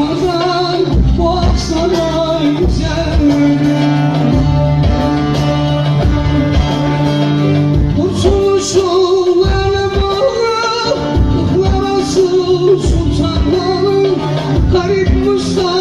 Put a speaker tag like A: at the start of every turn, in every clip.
A: saray Bak saray güzel Garip Mustafa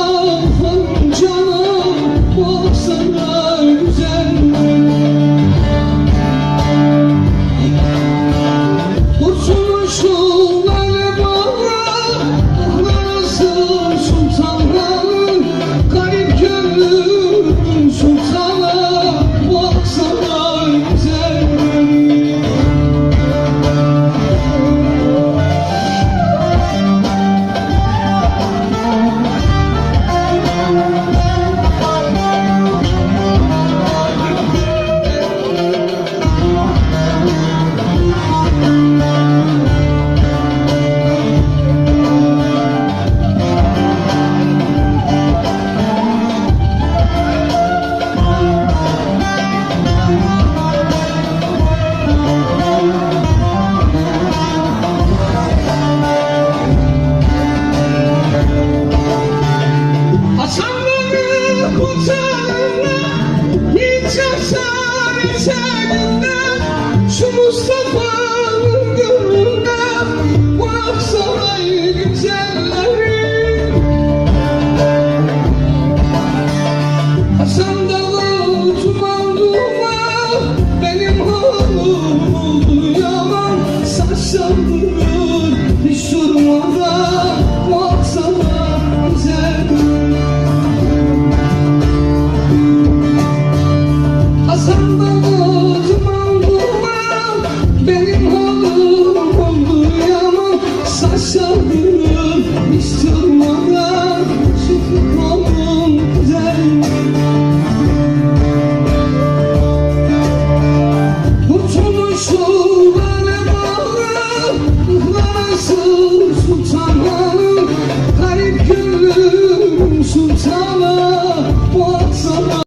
A: Uçağına hiç yaşar içerimde